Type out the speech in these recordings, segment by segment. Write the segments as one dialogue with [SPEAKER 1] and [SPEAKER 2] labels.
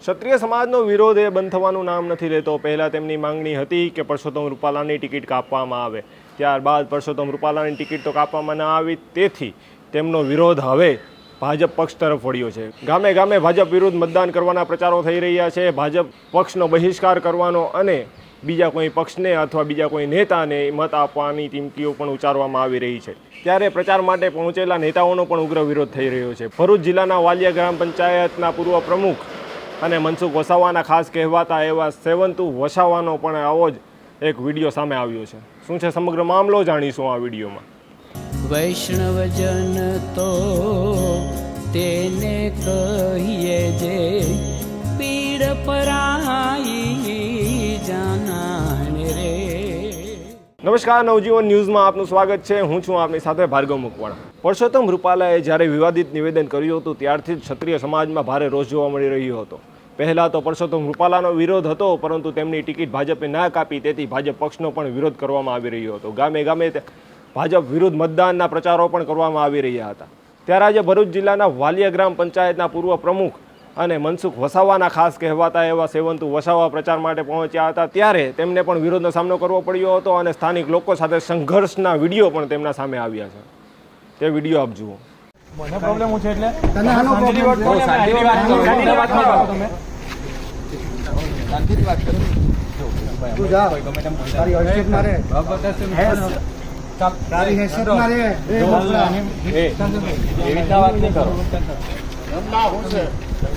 [SPEAKER 1] ક્ષત્રિય સમાજનો વિરોધ એ બંધ થવાનું નામ નથી લેતો. પહેલાં તેમની માંગણી હતી કે પરસોત્તમ રૂપાલાની ટિકિટ કાપવામાં આવે. ત્યારબાદ પરસોત્તમ રૂપાલાની ટિકિટ તો કાપવામાં ન આવી, તેથી તેમનો વિરોધ હવે ભાજપ પક્ષ તરફ વળ્યો છે. ગામે ગામે ભાજપ વિરુદ્ધ મતદાન કરવાના પ્રચારો થઈ રહ્યા છે. ભાજપ પક્ષનો બહિષ્કાર કરવાનો અને બીજા કોઈ પક્ષને અથવા બીજા કોઈ નેતાને મત આપવાની ચીમકીઓ પણ ઉચ્ચારવામાં આવી રહી છે. ત્યારે પ્રચાર માટે પહોંચેલા નેતાઓનો પણ ઉગ્ર વિરોધ થઈ રહ્યો છે. ભરૂચ જિલ્લાના વાલિયા ગ્રામ પંચાયતના પૂર્વ પ્રમુખ અને મનસુખ વસાવાના ખાસ કહેવાતા એવા સેવંતુ વસાવાનો પણ આવો જ એક વીડિયો સામે આવ્યો છે. શું છે સમગ્ર મામલો જાણીશું આ વિડીયોમાં?
[SPEAKER 2] વૈષ્ણવજન તો તેને કહીએ જે પીડ પરાઈ
[SPEAKER 1] નમસ્કાર, નવજીવન ન્યૂઝમાં આપનું સ્વાગત છે. હું છું આપની સાથે ભાર્ગવ મુકવાણા. પરસોત્તમ રૂપાલાએ જ્યારે વિવાદિત નિવેદન કર્યું હતું, ત્યારથી જ ક્ષત્રિય સમાજમાં ભારે રોષ જોવા મળી રહ્યો હતો. પહેલાં તો પરસોત્તમ રૂપાલાનો વિરોધ હતો, પરંતુ તેમની ટિકિટ ભાજપે ના કાપી, તેથી ભાજપ પક્ષનો પણ વિરોધ કરવામાં આવી રહ્યો હતો. ગામે ગામે ભાજપ વિરુદ્ધ મતદાનના પ્રચારો પણ કરવામાં આવી રહ્યા હતા. ત્યારે આજે ભરૂચ જિલ્લાના વાલિયા ગ્રામ પંચાયતના પૂર્વ પ્રમુખ અને મનસુખ વસાવાના ખાસ કહેવાતા એવા સેવંતુ વસાવા પ્રચાર માટે પહોંચ્યા હતા ત્યારે તેમને પણ વિરોધનો સામનો કરવો પડ્યો હતો અને સ્થાનિક લોકો સાથે સંઘર્ષના વીડિયો પણ તેમના સામે આવ્યા છે તે વીડિયો આપ જુઓ
[SPEAKER 3] મને પ્રોબ્લેમ હું છે એટલે
[SPEAKER 4] તને આનો
[SPEAKER 3] વાત કરો, તમે. વાત કરો.
[SPEAKER 4] તું જા.
[SPEAKER 3] ને.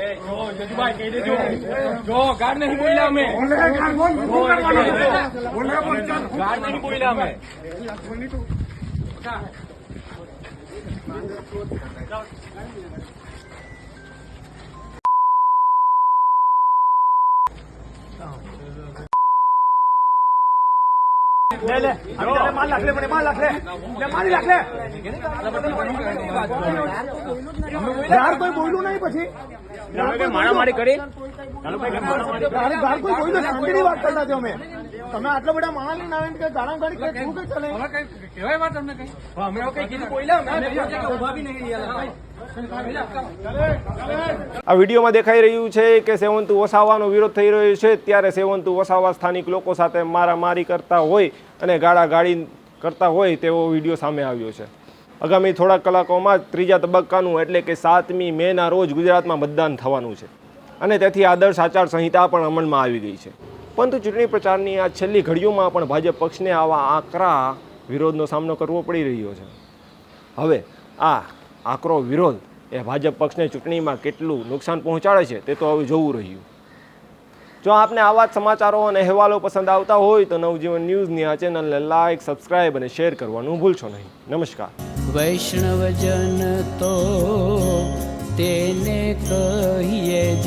[SPEAKER 3] રીતના વાત નહીં કરો. જો ગાડ નહીં બોલ્યા અમે ગાડ
[SPEAKER 4] ગાળ કોઈ બોલ્યું નહીં પછી.
[SPEAKER 3] મારામારી કરી?
[SPEAKER 4] કોઈ બોલ્યું શાંતિની વાત કરતા છો અમે. તમે આટલા બધા માણસ લઈને આવીને કે ગાળી કે શું કઈ ચાલે
[SPEAKER 3] કહેવાય વાત તમને કઈ? અમે કઈ કીધું બોલ્યા અમે ઊભા બી નહીં
[SPEAKER 1] આ વિડીયોમાં દેખાઈ રહ્યું છે કે સેવંતુ વસાવાનો વિરોધ થઈ રહ્યો છે. ત્યારે સેવંતુ વસાવા સ્થાનિક લોકો સાથે મારામારી કરતા હોય અને ગાળા ગાળી કરતા હોય તેવો વીડિયો સામે આવ્યો છે. આગામી થોડાક કલાકોમાં ત્રીજા તબક્કાનું એટલે કે સાતમી મેના રોજ ગુજરાતમાં મતદાન થવાનું છે. અને તેથી આદર્શ આચાર સંહિતા પણ અમલમાં આવી ગઈ છે. પરંતુ ચૂંટણી પ્રચારની આ છેલ્લી ઘડીઓમાં પણ ભાજપ પક્ષને આવા આકરા વિરોધનો સામનો કરવો પડી રહ્યો છે. હવે આ આકરો વિરોધ એ ભાજપ પક્ષને ચૂંટણીમાં કેટલું નુકસાન પહોંચાડે છે તે તો હવે જોવું રહ્યું. જો આપને આવા જ સમાચારો અને અહેવાલો પસંદ આવતા હોય તો નવજીવન ન્યૂઝની આ ચેનલને લાઇક સબસ્ક્રાઇબ અને શેર કરવાનું ભૂલશો નહીં. નમસ્કાર.
[SPEAKER 2] વૈષ્ણવજન તો તેને કહીએ